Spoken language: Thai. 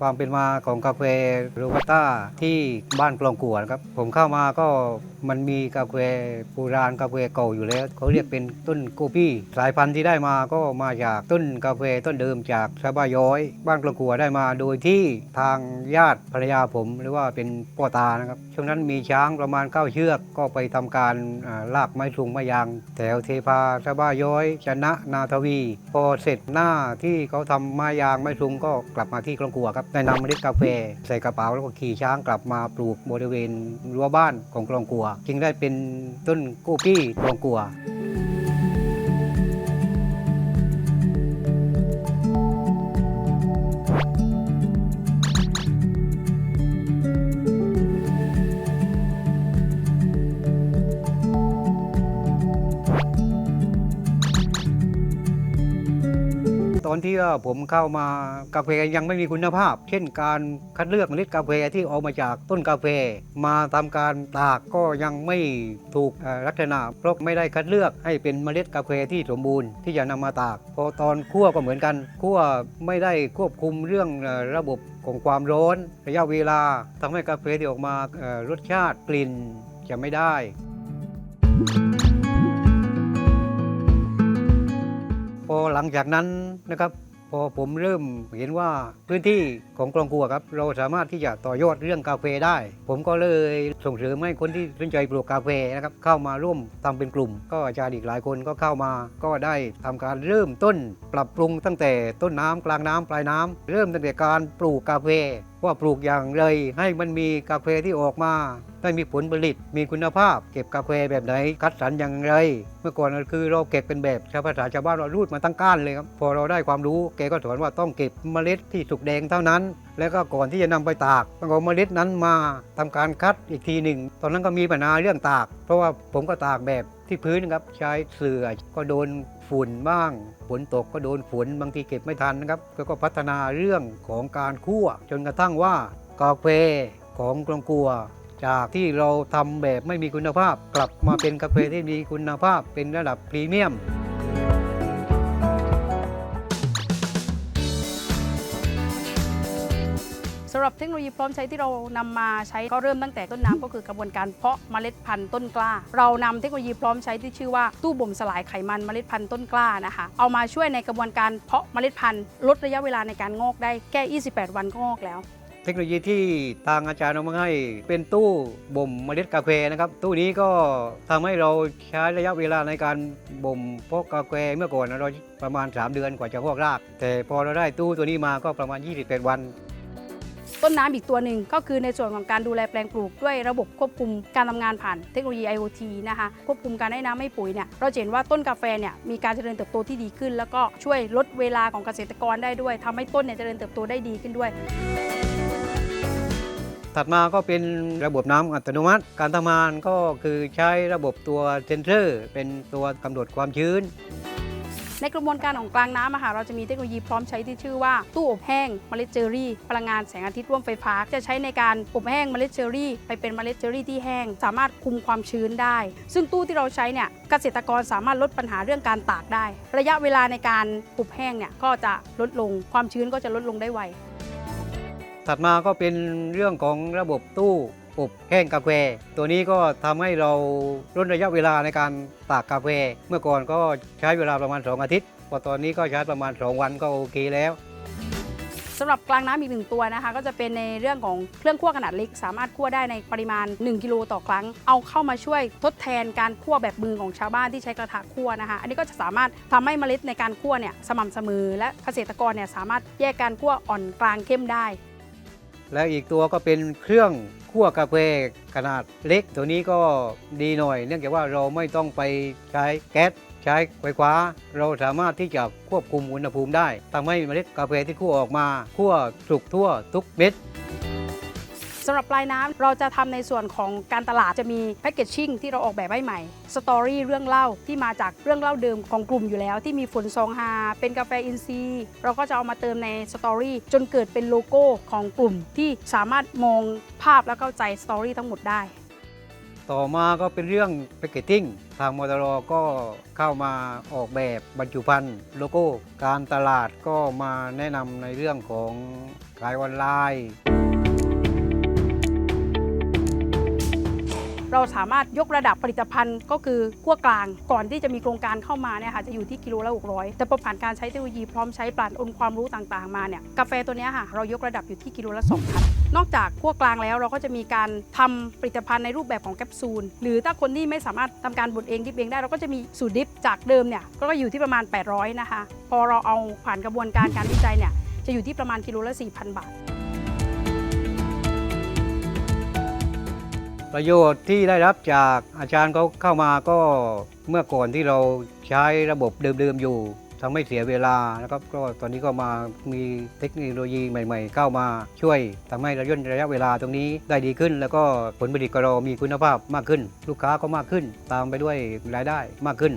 ความเป็นมาของกาแฟโรบัสต้าที่บ้านกลองกัวนะครับ ผมเข้ามาก็มันมีกาแฟโบราณกาแฟเก่าอยู่แล้ว เขาเรียกเป็นต้นโกปี้ สายพันธุ์ที่ได้มาก็มาจากต้นกาแฟต้นเดิมจากชาบาย้อย บ้านกลองกัวได้มาโดยที่ทางญาติภรรยาผม หรือว่าเป็นพ่อตานะครับช่วงนั้นมีช้างประมาณ9เชือกก็ไปทำการลากไม้ทุงไม้ยาง แถวเทพาชาบ้าย้อยชนะนาทวี พอเสร็จหน้าที่เขาทำไม้ยางไม้ทุงก็กลับมาที่กลองกัวครับได้นำเมล็ดกาแฟใส่กระเป๋าแล้วก็ขี่ช้างกลับมาปลูกบริเวณรั้วบ้านของกลองกัว จึงได้เป็นต้นโกปี้กลองกัว อนที่ว่าผมเข้ามากาแฟยังไม่มีคุณภาพ เช่นการคัดเลือกเมล็ดกาแฟที่ออกมาจากต้นกาแฟ มาทำการตากก็ยังไม่ถูกลักษณะเพราะไม่ได้คัดเลือกให้เป็นเมล็ดกาแฟที่สมบูรณ์ที่จะนำมาตาก พอตอนคั่วก็เหมือนกันคั่วไม่ได้ควบคุมเรื่องระบบของความร้อนระยะเวลาทำให้กาแฟที่ออกมารสชาติกลิ่นจะไม่ได้พอหลังจากนั้น นะครับ พอผมเริ่มเห็นว่าพื้นที่ของกลองกัวครับ เราสามารถที่จะต่อยอดเรื่องกาแฟได้ ผมก็เลยส่งเสริมให้คนที่สนใจปลูกกาแฟนะครับ เข้ามาร่วมทำเป็นกลุ่ม ก็อาจารย์อีกหลายคนก็เข้ามา ก็ได้ทำการเริ่มต้น ปรับปรุงตั้งแต่ต้นน้ำกลางน้ำปลายน้ำเริ่มตั้งแต่การปลูกกาแฟว่าปลูกอย่างไรให้มันมีกาแฟที่ออกมาได้มีผลผลิตมีคุณภาพ เก็บกาแฟแบบไหน คัดสรรอย่างไร เมื่อก่อนคือเราเก็บเป็นแบบชาวภาษาชาวบ้านเรารูดมาตั้งก้านเลยครับพอเราได้ความรู้แกก็สอนว่าต้องเก็บเมล็ดที่สุกแดงเท่านั้น แล้วก็ก่อนที่จะนำไปตากต้องเอาเมล็ดนั้นมาทำการคัดอีกทีหนึ่ง ตอนนั้นก็มีปัญหาเรื่องตาก เพราะว่าผมก็ตากแบบที่พื้นครับใช้เสื่อก็โดนฝุ่นบ้างฝนตกก็โดนฝนบางทีเก็บไม่ทันนะครับแล้วก็พัฒนาเรื่องของการคั่ว จนกระทั่งว่ากาแฟของกลองกัว จากที่เราทำแบบไม่มีคุณภาพ กลับมาเป็นกาแฟที่มีคุณภาพเป็นระดับพรีเมียมำหรับเทคโนโลยีพร้อมใช้ที่เรานำมาใช้ก็เริ่มตั้งแต่ต้นน้ำก็คือกระบวนการเพาะเมล็ดพันธุ์ต้นกล้า เรานำเทคโนโลยีพร้อมใช้ที่ชื่อว่าตู้บ่มสลายไขมันเมล็ดพันธุ์ต้นกล้านะคะเอามาช่วยในกระบวนการเพาะเมล็ดพันธุ์ลดระยะเวลาในการงอกได้แค่ 28 วันก็งอกแล้ว เทคโนโลยีที่ทางอาจารย์เอามาให้เป็นตู้บ่มเมล็ดกาแฟนะครับ ตู้นี้ก็ทำให้เราใช้ระยะเวลาในการบ่มเพาะกาแฟเมื่อก่อนเราประมาณ 3 เดือนกว่าจะพอกราก แต่พอเราได้ตู้ตัวนี้มาก็ประมาณ 28 วัน ต้นน้ำอีกตัวหนึ่งก็คือในส่วนของการดูแลแปลงปลูกด้วยระบบควบคุมการทำงานผ่านเทคโนโลยี IoT นะคะควบคุมการให้น้ำให้ปุ๋ยเนี่ยเราเห็นว่าต้นกาแฟเนี่ยมีการเจริญเติบโตที่ดีขึ้น แล้วก็ช่วยลดเวลาของเกษตรกรได้ด้วยทำให้ต้นเนี่ยเจริญเติบโตได้ดีขึ้นด้วยถัดมาก็เป็นระบบน้ำอัตโนมัติ การทำงานก็คือใช้ระบบตัวเซนเซอร์ เป็นตัวกำหนดความชื้น ในกระบวนการของกลางน้ำอะค่ะเราจะมีเทคโนโลยีพร้อมใช้ที่ชื่อว่าตู้อบแห้งเมล็ดเจอรี่ พลังงานแสงอาทิตย์ร่วมไฟฟ้า จะใช้ในการอบแห้งเมล็ดเจอรี่ ไปเป็นเมล็ดเจอรี่ที่แห้ง สามารถคุมความชื้นได้ ซึ่งตู้ที่เราใช้เนี่ยเกษตรกรสามารถลดปัญหาเรื่องการตากได้ ระยะเวลาในการอบแห้งเนี่ยก็จะลดลงความชื้นก็จะลดลงได้ไวถัดมาก็เป็นเรื่องของระบบตู้ อบแห้งกาแฟ ตัวนี้ก็ทำให้เราลดระยะเวลาในการตากกาแฟ เมื่อก่อนก็ใช้เวลาประมาณ 2 อาทิตย์ พอตอนนี้ก็ใช้ประมาณ 2 วันก็โอเคแล้วสำหรับกลางน้ำอีกหนึ่งตัวนะคะ ก็จะเป็นในเรื่องของเครื่องคั่วขนาดเล็ก สามารถคั่วได้ในปริมาณ 1 กิโลต่อครั้ง เอาเข้ามาช่วยทดแทนการคั่วแบบมือของชาวบ้านที่ใช้กระทะคั่วนะคะ อันนี้ก็จะสามารถทำให้เมล็ดในการคั่วเนี่ยสม่ำเสมอ และเกษตรกรเนี่ยสามารถแยกการคั่วอ่อนกลางเข้มได้ และอีกตัวก็เป็นเครื่องคั่วกาแฟขนาดเล็ก ตัวนี้ก็ดีหน่อย เนื่องจากว่าเราไม่ต้องไปใช้แก๊สใช้ไฟฟ้า เราสามารถที่จะควบคุมอุณหภูมิได้ทำให้เมล็ดกาแฟที่คั่วออกมาคั่วสุกทั่วทุกเม็ดำหรับปลายน้ำเราจะทำในส่วนของการตลาดจะมีแพคเกจชิ่งที่เราออกแบบให้ใหม่สตอรี่เรื่องเล่าที่มาจากเรื่องเล่าเดิมของกลุ่มอยู่แล้ว ที่มีฝนซองฮาเป็นกาแฟอินทรีย์เราก็จะเอามาเติมในสตอรี่จนเกิดเป็นโลโก้ของกลุ่มที่สามารถมองภาพและเข้าใจสตอรี่ทั้งหมดได้ ต่อมาก็เป็นเรื่องแพคเกจจิ้งทางมอเตอร์ก็เข้ามาออกแบบบรรจุภัณฑ์โลโก้ การตลาดก็มาแนะนำในเรื่องของขายออนไลน์ เราสามารถยกระดับผลิตภัณฑ์ ก็คือขั้วกลางก่อนที่จะมีโครงการเข้ามาเนี่ยค่ะจะอยู่ที่กิโลละ600 แต่พอผ่านการใช้เทคโนโลยีพร้อมใช้ปราดองค์ความรู้ต่างๆมาเนี่ยกาแฟตัวนี้ค่ะเรายกระดับอยู่ที่กิโลละ2,000นอกจากขั้วกลางแล้วเราก็จะมีการทำผลิตภัณฑ์ในรูปแบบของแคปซูลหรือถ้าคนที่ไม่สามารถทำการบดเองดิบเองได้ เราก็จะมีสูตรดิบจากเดิมเนี่ยก็อยู่ที่ประมาณ 800 นะคะ พอเราเอาผ่านกระบวนการการวิจัยเนี่ยจะอยู่ที่ประมาณกิโลละ4,000 บาท ประโยชน์ที่ได้รับจากอาจารย์เขาเข้ามาก็เมื่อก่อนที่เราใช้ระบบเดิมๆอยู่ทำให้เสียเวลานะครับก็ตอนนี้ก็มามีเทคโนโลยีใหม่ ๆ เข้ามาช่วยทำให้ระย่นระยะเวลาตรงนี้ได้ดีขึ้น แล้วก็ผลผลิตก็เรามีคุณภาพมากขึ้น ลูกค้าก็มากขึ้น ตามไปด้วยรายได้มากขึ้น